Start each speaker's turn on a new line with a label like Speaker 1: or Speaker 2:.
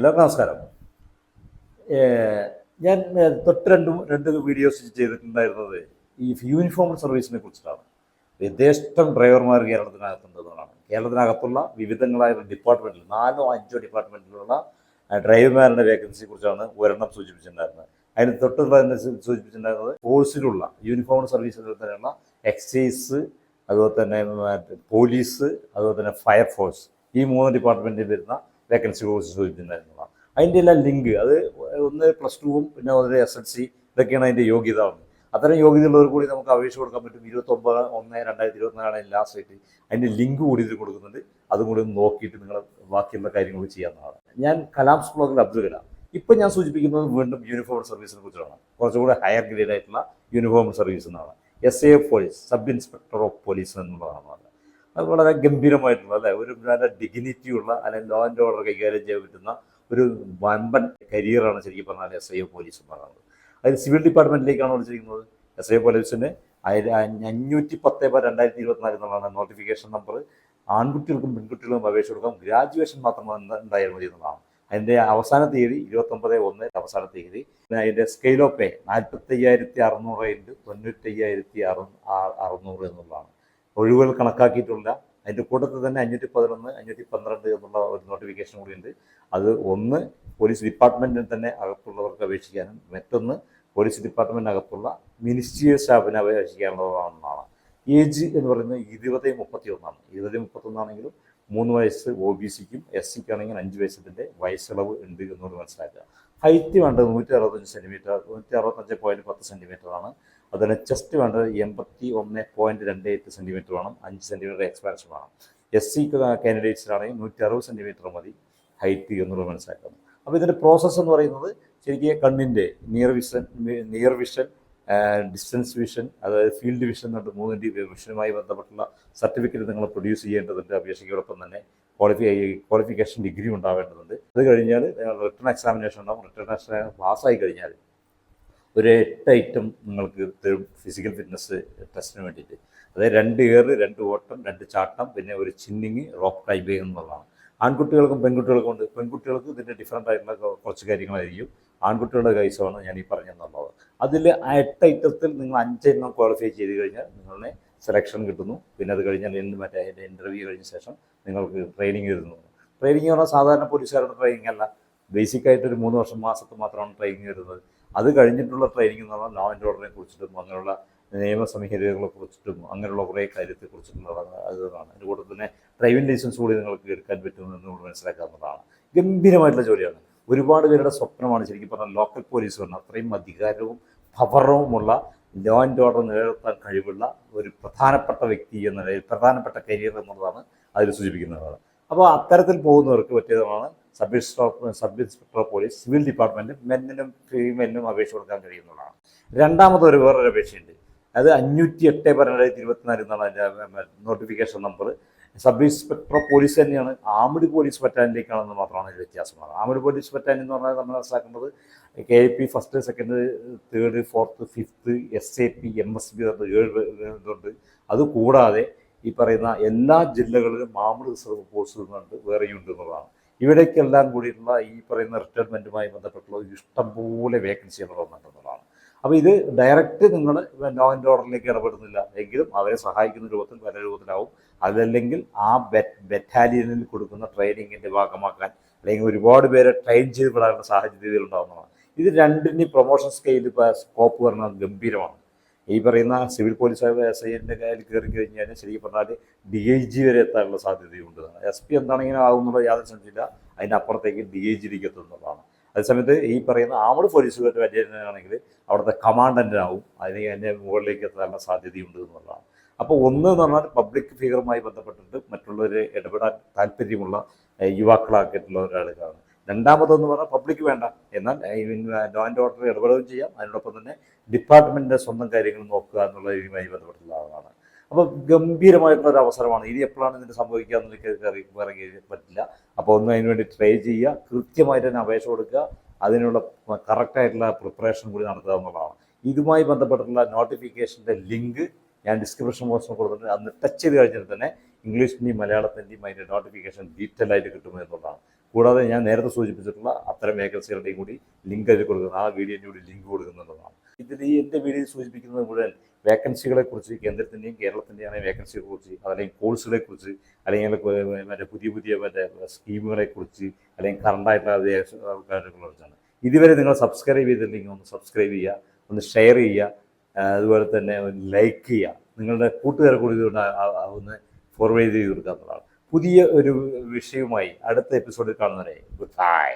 Speaker 1: എല്ലാവർക്കും നമസ്കാരം. ഞാൻ തൊട്ട് രണ്ടും രണ്ട് വീഡിയോസ് ചെയ്തിട്ടുണ്ടായിരുന്നത് ഈ യൂണിഫോം സർവീസിനെ കുറിച്ചിട്ടാണ്. യഥേഷ്ടം ഡ്രൈവർമാർ കേരളത്തിനകത്തുണ്ടെന്നാണ് കേരളത്തിനകത്തുള്ള വിവിധങ്ങളായ ഡിപ്പാർട്ട്മെന്റിൽ നാലോ അഞ്ചോ ഡിപ്പാർട്ട്മെന്റിലുള്ള ഡ്രൈവർമാരുടെ വേക്കൻസിയെ കുറിച്ചാണ് ഒരെണ്ണം സൂചിപ്പിച്ചിട്ടുണ്ടായിരുന്നത്. അതിന് തൊട്ട് തന്നെ സൂചിപ്പിച്ചിട്ടുണ്ടായിരുന്നത് ഫോഴ്സിലുള്ള യൂണിഫോം സർവീസിൽ തന്നെയുള്ള എക്സൈസ് അതുപോലെ തന്നെ പോലീസ് അതുപോലെ തന്നെ ഫയർഫോഴ്സ് ഈ മൂന്ന് ഡിപ്പാർട്ട്മെന്റിൽ വരുന്ന വേക്കൻസി കുറിച്ച് സൂചിപ്പിച്ചിട്ടുണ്ടായിരുന്നതാണ് അതിന്റെ എല്ലാം ലിങ്ക് അത് ഒന്ന് പ്ലസ് ടുവും പിന്നെ ഒരു എസ് എൽ സി ഇതൊക്കെയാണ് അതിന്റെ യോഗ്യത. അത്തരം യോഗ്യതയുള്ളവർ കൂടി നമുക്ക് അപേക്ഷ കൊടുക്കാൻ പറ്റും. ഇരുപത്തൊമ്പത് ഒന്ന് രണ്ടായിരത്തി ഇരുപത്തിനാലാണ് ലാസ്റ്റ് ഡേറ്റ് അതിന്റെ ലിങ്ക് കൂടി ഇതിൽ കൊടുക്കുന്നുണ്ട്. അതും കൂടി ഒന്ന് നോക്കിയിട്ട് നിങ്ങൾ ബാക്കിയുള്ള കാര്യങ്ങൾ ചെയ്യാവുന്നതാണ്. ഞാൻ കലാം സ്കൂളിൽ അബ്ദുൽ കലാം ഇപ്പം ഞാൻ സൂചിപ്പിക്കുന്നത് വീണ്ടും യൂണിഫോം സർവീസിനെ കുറിച്ചാണ്. കുറച്ചുകൂടി ഹയർ ഗ്രേഡ് ആയിട്ടുള്ള യൂണിഫോം സർവീസ് എന്നാണ് S A police sub inspector of police എന്നുള്ളതാണ് അത്. വളരെ ഗംഭീരമായിട്ടുള്ള അല്ലെ? ഒരു നല്ല ഡിഗ്നിറ്റി ഉള്ള അല്ലെങ്കിൽ ലോ ആൻഡ് ഓർഡർ കൈകാര്യം ചെയ്യാൻ പറ്റുന്ന ഒരു വമ്പൻ കരിയറാണ് ശരിക്കും പറഞ്ഞാൽ എസ് ഐ പോലീസ് എന്ന് പറയുന്നത്. അതിൽ സിവിൽ ഡിപ്പാർട്ട്മെന്റിലേക്കാണ് വിളിച്ചിരിക്കുന്നത്? എസ് ഐ ഒ പോലീസിന് അഞ്ഞൂറ്റി പത്ത് ബാർ രണ്ടായിരത്തി ഇരുപത്തിനാല് എന്നുള്ളതാണ് നോട്ടിഫിക്കേഷൻ നമ്പർ ആൺകുട്ടികൾക്കും പെൺകുട്ടികൾക്കും അപേക്ഷ കൊടുക്കാം. ഗ്രാജുവേഷൻ മാത്രം ഉണ്ടാ- ഉണ്ടായാൽ മതി എന്നുള്ളതാണ്. അതിന്റെ അവസാന തീയതി ഇരുപത്തൊമ്പത് ഒന്ന് അവസാന തീയതി. അതിന്റെ സ്കെയിൽ ഓഫ് പേ നാൽപ്പത്തയ്യായിരത്തി അറുന്നൂറ് ഇന്റു തൊണ്ണൂറ്റയ്യായിരത്തി അറു അറുന്നൂറ് എന്നുള്ളതാണ്. ഒഴിവുകൾ കണക്കാക്കിയിട്ടുള്ള അതിന്റെ കൂട്ടത്തിൽ തന്നെ അഞ്ഞൂറ്റി പതിനൊന്ന് അഞ്ഞൂറ്റി പന്ത്രണ്ട് എന്നുള്ള ഒരു നോട്ടിഫിക്കേഷൻ കൂടിയുണ്ട്. അത് ഒന്ന് പോലീസ് ഡിപ്പാർട്ട്മെന്റിന് തന്നെ അകത്തുള്ളവർക്ക് അപേക്ഷിക്കാനും മറ്റൊന്ന് പോലീസ് ഡിപ്പാർട്ട്മെന്റിനകത്തുള്ള മിനിസ്ട്രിയൽ സ്റ്റാഫിന് അപേക്ഷിക്കാനുള്ളതാണെന്നാണ് ഏജ് എന്ന് പറയുന്നത് ഇരുപത് മുപ്പത്തി ഒന്നാണ് ഇരുപത് മുപ്പത്തൊന്നാണെങ്കിലും മൂന്ന് വയസ്സ് ഒ ബി സിക്കും എസ് സിക്ക് ആണെങ്കിൽ അഞ്ച് വയസ്സിന്റെ വയസ്സിളവ് ഉണ്ട് എന്നുള്ളത് മനസ്സിലാക്കുക. ഹൈറ്റ് വേണ്ടത് നൂറ്റി അറുപത്തഞ്ച് സെന്റിമീറ്റർ നൂറ്റി അറുപത്തഞ്ച് പോയിന്റ് പത്ത് സെന്റിമീറ്റർ ആണ്. അതുപോലെ ചെസ്റ്റ് വേണ്ടത് എൺപത്തി ഒന്ന് പോയിന്റ് രണ്ട് എട്ട് സെന്റിമീറ്റർ വേണം അഞ്ച് സെന്റിമീറ്റർ എക്സ്പാൻഷൻ വേണം. എസ് സി കാൻഡിഡേറ്റ്സിനാണെങ്കിൽ നൂറ്റി അറുപത് സെന്റിമീറ്റർ മതി ഹൈറ്റ് എന്നുള്ളത് മനസ്സിലാക്കണം അപ്പോൾ ഇതിന്റെ പ്രോസസ്സ് എന്ന് പറയുന്നത് ശരിക്കും കണ്ണിന്റെ near vision near vision distance vision അതായത് ഫീൽഡ് വിഷൻ എന്നിട്ട് മൂന്ന് വിഷനുമായി ബന്ധപ്പെട്ടുള്ള സർട്ടിഫിക്കറ്റ് നിങ്ങൾ പ്രൊഡ്യൂസ് ചെയ്യേണ്ടതുണ്ട്. അപേക്ഷയ്ക്കോടൊപ്പം തന്നെ ക്വാളിഫൈ ക്വാളിഫിക്കേഷൻ ഡിഗ്രി ഉണ്ടാവേണ്ടതുണ്ട്. അത് കഴിഞ്ഞാൽ റിട്ടേൺ എക്സാമിനേഷൻ ഉണ്ടാവും. റിട്ടേൺ എക്സാമിനേഷൻ പാസ്സായി കഴിഞ്ഞാൽ ഒരു എട്ട് ഐറ്റം നിങ്ങൾക്ക് തരും ഫിസിക്കൽ ഫിറ്റ്നസ് ടെസ്റ്റിന് വേണ്ടിയിട്ട്. അതായത് രണ്ട് ഏറ് രണ്ട് ഓട്ടം രണ്ട് ചാട്ടം പിന്നെ ഒരു ചിന്നിങ് റോക്ക് ക്ലൈംബിംഗ് എന്നുള്ളതാണ്. ആൺകുട്ടികൾക്കും പെൺകുട്ടികൾക്കും ഉണ്ട്. പെൺകുട്ടികൾക്ക് ഇതിന്റെ ഡിഫറെന്റ് ആയിട്ടുള്ള കുറച്ച് കാര്യങ്ങളായിരിക്കും. ആൺകുട്ടികളുടെ കൈസമാണ് ഞാൻ ഈ പറഞ്ഞെന്നുള്ളത് അതിൽ ആ എട്ട് ഐറ്റത്തിൽ നിങ്ങൾ അഞ്ചെണ്ണം ക്വാളിഫൈ ചെയ്ത് കഴിഞ്ഞാൽ നിങ്ങളെ സെലക്ഷൻ കിട്ടുന്നു. പിന്നെ അത് കഴിഞ്ഞാൽ എന്ത് മറ്റേ അതിന്റെ ഇന്റർവ്യൂ കഴിഞ്ഞ ശേഷം നിങ്ങൾക്ക് ട്രെയിനിങ് വരുന്നു. ട്രെയിനിങ് പറഞ്ഞാൽ സാധാരണ പോലീസുകാരുടെ ട്രെയിനിങ് അല്ല. ബേസിക് ആയിട്ട് ഒരു മൂന്ന് വർഷം മാസത്ത് മാത്രമാണ് ട്രെയിനിങ് വരുന്നത്. അത് കഴിഞ്ഞിട്ടുള്ള ട്രെയിനിങ് എന്ന് പറഞ്ഞാൽ ലോ ആൻഡ് ഓർഡറിനെ കുറിച്ചിട്ടും അങ്ങനെയുള്ള നിയമസംഹിതകളെ കുറിച്ചിട്ടും അങ്ങനെയുള്ള കുറേ കാര്യത്തെ കുറിച്ചിട്ടുള്ളതാണ് അതാണ് അതിന്റെ കൂടെ തന്നെ ഡ്രൈവിംഗ് ലൈസൻസ് കൂടി നിങ്ങൾക്ക് എടുക്കാൻ പറ്റുമെന്ന് നമ്മൾ മനസ്സിലാക്കാവുന്നതാണ്. ഗംഭീരമായിട്ടുള്ള ജോലിയാണ്. ഒരുപാട് പേരുടെ സ്വപ്നമാണ് ശരിക്കും പറഞ്ഞാൽ ലോക്കൽ പോലീസ് പറഞ്ഞാൽ അത്രയും അധികാരവും പവറുമുള്ള ലോ ആൻഡ് ഓർഡർ നിലനിർത്താൻ കഴിവുള്ള ഒരു പ്രധാനപ്പെട്ട വ്യക്തി എന്ന പ്രധാനപ്പെട്ട കരിയർ എന്നുള്ളതാണ് അതിൽ സൂചിപ്പിക്കുന്നതാണ് അപ്പോൾ അത്തരത്തിൽ പോകുന്നവർക്ക് പറ്റിയതാണ് sub inspector sub inspector police civil department മെന്നിനും ഫീമെല്ലിനും അപേക്ഷ കൊടുക്കാൻ കഴിയുന്നതാണ്. രണ്ടാമത് ഒരു വേറൊരു അപേക്ഷയുണ്ട്. അത് അഞ്ഞൂറ്റി എട്ട് പന്ത്രണ്ടായിരത്തി ഇരുപത്തിനാല് എന്നാണ് അതിന്റെ notification number sub inspector police തന്നെയാണ്. ആമിഡ് പോലീസ് ബറ്റാലിയനിലേക്കാണെന്ന് മാത്രമാണ് ഇതിൽ വ്യത്യാസമാണ് ആമിഡ് പോലീസ് ബറ്റാലിയൻ എന്ന് പറഞ്ഞാൽ നമ്മൾ മനസ്സിലാക്കുന്നത് K A P first second third fourth fifth S A P M S P ഏഴ് ഇതുണ്ട്. അതുകൂടാതെ ഈ പറയുന്ന എല്ലാ ജില്ലകളിലും മാമൂൽ റിസർവ് ഫോഴ്സ് വേറെയുണ്ട് എന്നുള്ളതാണ്. ഇവിടേക്കെല്ലാം കൂടിയിട്ടുള്ള ഈ പറയുന്ന റിട്ടയർമെന്റുമായി ബന്ധപ്പെട്ടുള്ള ഇഷ്ടംപോലെ വേക്കൻസികൾ വന്നിട്ടുള്ളതാണ്. അപ്പോൾ ഇത് ഡയറക്റ്റ് നിങ്ങൾ ലോ ആൻഡ് ഓർഡറിലേക്ക് ഇടപെടുന്നില്ല എങ്കിലും അവരെ സഹായിക്കുന്ന രൂപത്തിൽ പല രൂപത്തിലാവും. അതല്ലെങ്കിൽ ആ ബെറ്റ് ബറ്റാലിയനിൽ കൊടുക്കുന്ന ട്രെയിനിങ്ങിന്റെ ഭാഗമാക്കാൻ അല്ലെങ്കിൽ ഒരുപാട് പേരെ ട്രെയിൻ ചെയ്ത് വിടാനുള്ള സാഹചര്യത്തിൽ ഉണ്ടാകുന്നതാണ് ഇത് രണ്ടിന്റെയും പ്രൊമോഷൻ സ്കെയിൽ സ്കോപ്പ് പറഞ്ഞാൽ ഗംഭീരമാണ്. ഈ പറയുന്ന സിവിൽ പോലീസ് എസ് ഐന്റെ കയ്യിൽ കയറി കഴിഞ്ഞാൽ ശരിക്കും പറഞ്ഞാൽ ഡി ഐ ജി വരെ എത്താനുള്ള സാധ്യതയുണ്ട്. എസ് പി എന്താണെങ്കിലും ആകുന്നുള്ള യാതൊരു സംശയമില്ല അതിന്റെ അപ്പുറത്തേക്ക് ഡി ഐ ജിയിലേക്ക് എത്തുന്നതാണ്. അതേസമയത്ത് ഈ പറയുന്ന ആമഡ് പോലീസുകാരുടെ അധ്യയനാണെങ്കിൽ അവിടുത്തെ കമാൻഡന്റാവും അതിന് അതിന്റെ മുകളിലേക്ക് എത്താനുള്ള സാധ്യതയുണ്ട് എന്നുള്ളതാണ്. അപ്പോൾ ഒന്ന് എന്ന് പറഞ്ഞാൽ പബ്ലിക് ഫിഗറുമായി ബന്ധപ്പെട്ടിട്ട് മറ്റുള്ളവരെ ഇടപെടാൻ താല്പര്യമുള്ള യുവാക്കളാക്കിയിട്ടുള്ള ഒരാളുകളാണ് രണ്ടാമതെന്ന് പറഞ്ഞാൽ പബ്ലിക് വേണ്ട. എന്നാൽ ലോ ആൻഡ് ഓർഡർ ഇടപെടുകയും ചെയ്യാം. അതിനോടൊപ്പം തന്നെ ഡിപ്പാർട്ട്മെന്റിന്റെ സ്വന്തം കാര്യങ്ങൾ നോക്കുക എന്നുള്ള ഇതുമായി ബന്ധപ്പെട്ടുള്ള ആളാണ്. അപ്പോൾ ഗംഭീരമായിട്ടുള്ള ഒരു അവസരമാണ്. ഇനി എപ്പോഴാണ് ഇതിന് സംഭവിക്കുക എന്ന് എനിക്ക് പറയാൻ പറ്റില്ല. അപ്പോൾ ഒന്ന് അതിന് വേണ്ടി ട്രൈ ചെയ്യുക കൃത്യമായിട്ട് തന്നെ അപേക്ഷ കൊടുക്കുക അതിനുള്ള കറക്റ്റായിട്ടുള്ള പ്രിപ്പറേഷൻ കൂടി നടത്തുക എന്നുള്ളതാണ്. ഇതുമായി ബന്ധപ്പെട്ടുള്ള നോട്ടിഫിക്കേഷന്റെ ലിങ്ക് ഞാൻ ഡിസ്ക്രിപ്ഷൻ ബോക്സിൽ കൊടുത്തിട്ടുണ്ട്. അന്ന് ടച്ച് ചെയ്ത് കഴിഞ്ഞിട്ട് തന്നെ ഇംഗ്ലീഷിന്റെയും മലയാളത്തിന്റെയും അതിന്റെ നോട്ടിഫിക്കേഷൻ ഡീറ്റെയിൽ ആയിട്ട് കിട്ടുമെന്നുള്ളതാണ് കൂടാതെ ഞാൻ നേരത്തെ സൂചിപ്പിച്ചിട്ടുള്ള അത്തരം വേക്കൻസികളുടെയും കൂടി ലിങ്ക് അതിൽ കൊടുക്കുന്നത് ആ വീഡിയോന്റെ കൂടി ലിങ്ക് കൊടുക്കുന്നുള്ളതാണ് ഇതിൽ ഈ എന്റെ വീഡിയോയിൽ സൂചിപ്പിക്കുന്നത് മുഴുവൻ വേക്കൻസികളെ കുറിച്ച് കേന്ദ്രത്തിന്റെയും കേരളത്തിന്റെയും വേക്കൻസിയെ കുറിച്ച് അല്ലെങ്കിൽ കോഴ്സുകളെ കുറിച്ച് അല്ലെങ്കിൽ മറ്റേ പുതിയ പുതിയ മറ്റേ സ്കീമുകളെ കുറിച്ച് അല്ലെങ്കിൽ കറണ്ടായിട്ടുള്ള കാര്യങ്ങളെ കുറിച്ചാണ് ഇതുവരെ നിങ്ങൾ സബ്സ്ക്രൈബ് ചെയ്തില്ലെങ്കിൽ ഒന്ന് സബ്സ്ക്രൈബ് ചെയ്യുക ഒന്ന് ഷെയർ ചെയ്യുക അതുപോലെ തന്നെ ലൈക്ക് ചെയ്യുക. നിങ്ങളുടെ കൂട്ടുകാരെ കൂടി ഒന്ന് ഫോർവേഡ് ചെയ്ത് കൊടുക്കുക എന്നുള്ളതാണ്. പുതിയ ഒരു വിഷയവുമായി അടുത്ത എപ്പിസോഡിൽ കാണുന്നവരെ ഗുഡ് ബൈ